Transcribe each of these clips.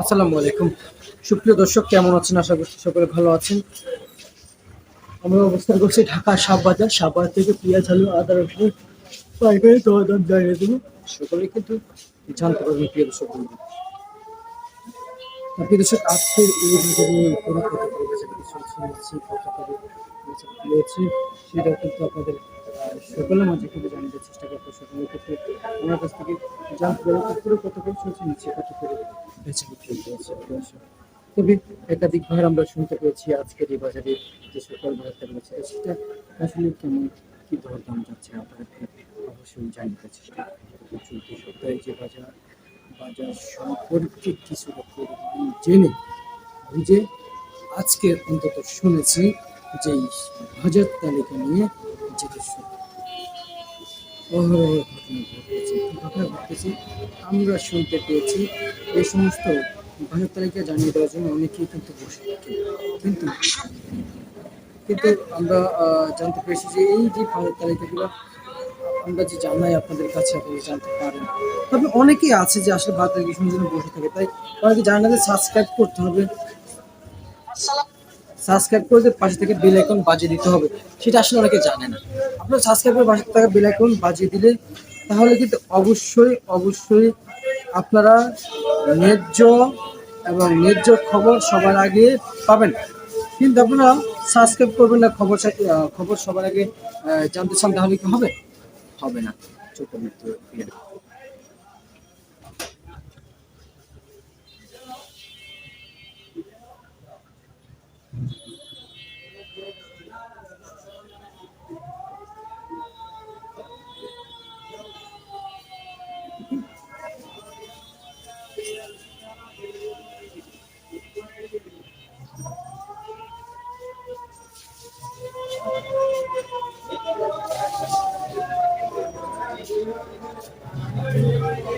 আসসালামু আলাইকুম। সুপ্রিয় দর্শক, কেমন আছেন? আশা করছি সকলে ভালো আছেন। আমরা অবস্থান করছি ঢাকা শাহবাজার। শাহবাজার থেকে পেঁয়াজ, আলু, আদা, রসুন, পাইকারি দর দাম জানিয়ে দেবো। সকলে কিন্তু জানতে পারবেন, প্রিয় দর্শক প্রিয় দর্শক, আজকের এই ভিডিও কোনো কথা বলেছে সেটা কিন্তু আপনাদের সকলের মাঝে কিন্তু জানাতে চেষ্টা করব সকলের ক্ষেত্রে। আমার কাছ থেকে পারব পুরো কত করে চলছে নিচ্ছে কত করে বেঁচে বিক্রি তবে একাধিক ভাবে আমরা শুনতে পেয়েছি আজকের এই বাজারে যে সকল বাজারটা রয়েছে সেটা আসলে কেমন, কি দর দাম যাচ্ছে আপনাদেরকে অবশ্যই জানতে চেষ্টা করব। চলতি সপ্তাহে যে বাজার বাজার সম্পর্কে কিছু জেনে বুঝে আজকে অন্তত শুনেছি যে বাজার তালিকা নিয়ে সব অহরহ ঘটনা ঘটতেছে কি ঘটনা ঘটতেছে আমরা শুনতে পেয়েছি এই সমস্ত বাজার তালিকা জানিয়ে দেওয়ার জন্য অনেকেই কিন্তু বসে থাকে। কিন্তু কিন্তু আমরা জানতে পেরেছি যে এই যে বাজার তালিকাগুলো, আমরা যে জানাই আপনাদের কাছে, আপনারা জানতে পারেন। তবে অনেকেই আছে যে আসলে বাজার তালিকা শোনার জন্য বসে থাকে, তাই অনেকে জানে না যে সাবস্ক্রাইব করতে হবে। সাবস্ক্রাইব করে পাশে থেকে বেল আইকন বাজিয়ে দিতে হবে। সেটা আসলে অনেকে জানে না। আপনার সাবস্ক্রাইব করে পাশে থেকে বেল আইকন বাজিয়ে দিলে তাহলে কিন্তু অবশ্যই অবশ্যই আপনারা ন্যায্য এবং ন্যায্য খবর সবার আগে পাবেন। কিন্তু আপনারা সাবস্ক্রাইব করবেন না, খবর খবর সবার আগে জানতে চান তাহলে কি হবে? হবে না।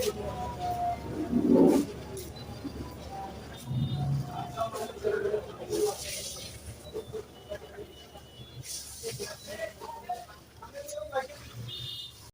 Thank you.